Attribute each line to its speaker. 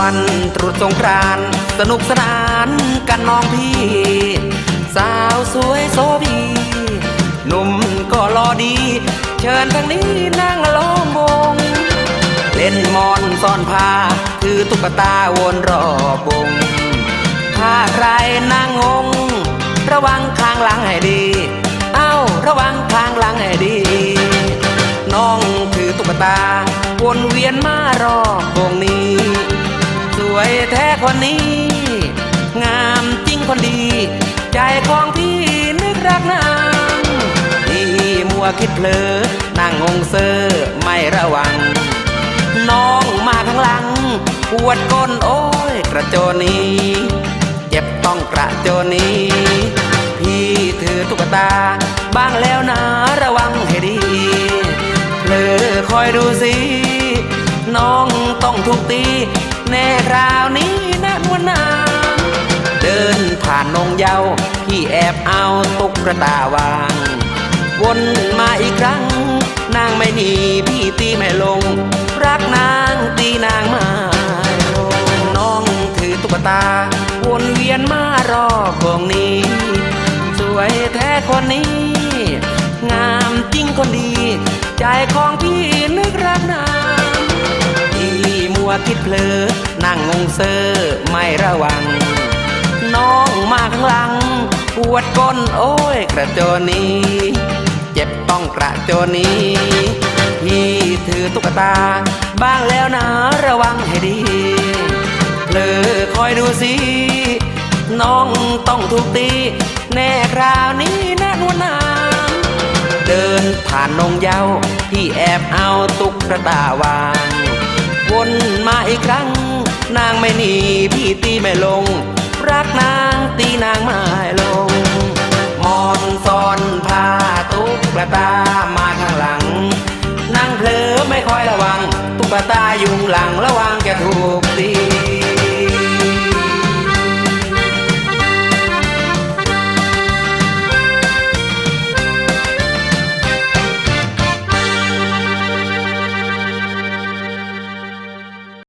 Speaker 1: วันตรุษสงกรานสนุกสนานกันน้องพี่ สาวสวยโซบีหนุ่มก็รอดี เชิญทางนี้นั่งล้อมวง เล่นมอนซ่อนผ้าคือตุ๊กตาวนรอบวงถ้าใครนั่งงง ระวังข้างหลังให้ดี เอ้าระวังข้างหลังให้ดี น้องคือตุ๊กตาวนเวียนมารอบวงนี้ แท้คนนี้ งามจริงคนดี ใจของพี่นึกรักนางพี่มัวคิดเพลอนั่งงงเซอร์ไม่ระวัง น้องมาข้างหลัง ปวดก้นโอ้ยกระโจนนี้เจ็บต้องกระโจนนี้พี่ถือตุ๊กตา บ้างแล้วนะระวังให้ดีเพลอคอยดูสิน้อง ต้องถูกตีแน่คราวนี้นะนวลนางเดินผ่านนงเยาว์พี่แอบเอาตุ๊กตาวาง วนมาอีกครั้ง นางไม่หนีพี่ตีไม่ลง รักนางตีนางมา น้องถือตุ๊กตา วนเวียนมารอบวงนี้ สวยแท้คนนี้ งามจริงคนดี ใจของพี่นึกรักนาง วคิดเพลอนั่งงงเซอร์ไม่ระวัง น้องมาข้างหลัง ปวดก้นโอ้ยกระโจนนี้ เจ็บต้องกระโจนนี้พี่ถือตุ๊กตา บ้างแล้วนะระวังให้ดีเพลอคอยดูสิ น้องต้องถูกตี แน่คราวนี้แนะนวลนาเดินผ่านนงเยาว์พี่แอบเอาตุ๊กตาวาง วนมาอีกครั้ง นางไม่หนีพี่ตีไม่ลง รักนางตีนางไม่ลง มอนซอนผ้าตุ๊กตามาข้างหลัง นางเผลอไม่ค่อยระวัง ตุ๊กตายุงหลังระวังจะถูก